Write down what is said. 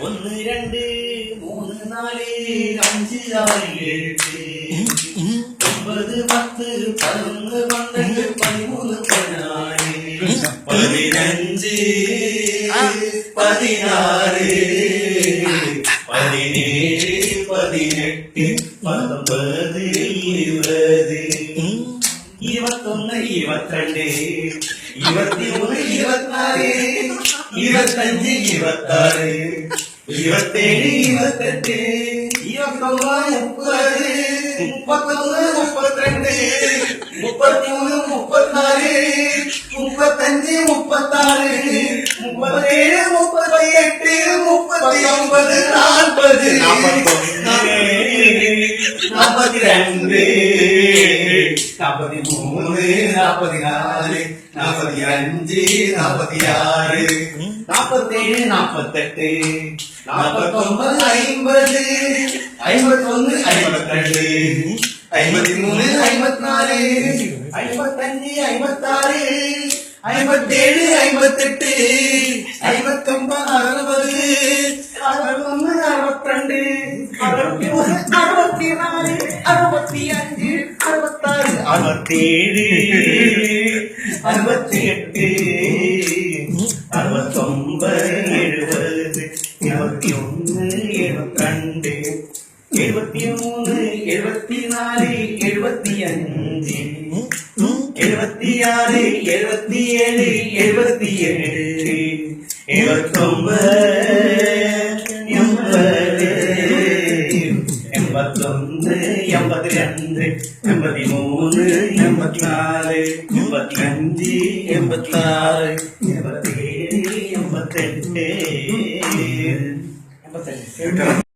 ഒന്ന് രണ്ട് മൂന്ന് നാല് അഞ്ച് ആറ് ഏഴ് ഒമ്പത് പത്ത് പതിനൊന്ന് പന്ത്രണ്ട് പതിമൂന്ന് പതിനാല് പതിനഞ്ച് പതിനാറ് പതിനേഴ് പതിനെട്ട് പത്തൊമ്പത് ഇരുപത് ഇരുപത്തൊന്ന് ഇരുപത്തിരണ്ട് ഇരുപത്തിമൂന്ന് ഇരുപത്തിനാല് இருபத்தஞ்சு இருபத்தாறு. இருபத்தேழு இருபத்தெட்டு. இருபத்தொன்பது முப்பது. முப்பத்தொன்னு முப்பத்திரெண்டு. முப்பத்தி மூணு முப்பத்தாறு. முப்பத்தஞ்சு முப்பத்தாறு. முப்பத்தேழு முப்பத்தி எட்டு முப்பத்தி ஒன்பது நாற்பது நாற்பத்தி ரெண்டு. நாற்பத்தி மூணு நாற்பத்தி நாலு நாற்பத்தி அஞ்சு நாற்பத்தி ஆறு. நாற்பத்தேழு நாற்பத்தெட்டு நாற்பத்தொன்பது ஐம்பது. ஐம்பத்தொன்னு ஐம்பத்தி ரெண்டு ஐம்பத்தி மூணு ஐம்பத்தி நாலு. ஐம்பத்தஞ்சு ஐம்பத்தாறு. ஐம்பத்தேழு ஐம்பத்தெட்டு. ஐம்பத்தொன்பது அறுபது. அறுபத்தொன்னு அறுபத்திரெண்டு அறுபத்தி ரெண்டு. அறுபத்தி அறுபத்தேழு. அறுபத்தி எட்டு அறுபத்தொன்பது எழுபது. இருபத்தி ஒன்று எழுபத்தி ரெண்டு எழுபத்தி மூணு எழுபத்தி நாலு எழுபத்தி அஞ்சு எழுபத்தி ஆறு எழுபத்தி ஏழு எழுபத்தி ஏழு எழுபத்தொன்பது எண்பத்தி மூணு எண்பத்தி நாலு எண்பத்தி அஞ்சு எண்பத்தி ஆறு எண்பத்தி ஏழு எண்பத்தெட்டு எண்பத்தெட்டு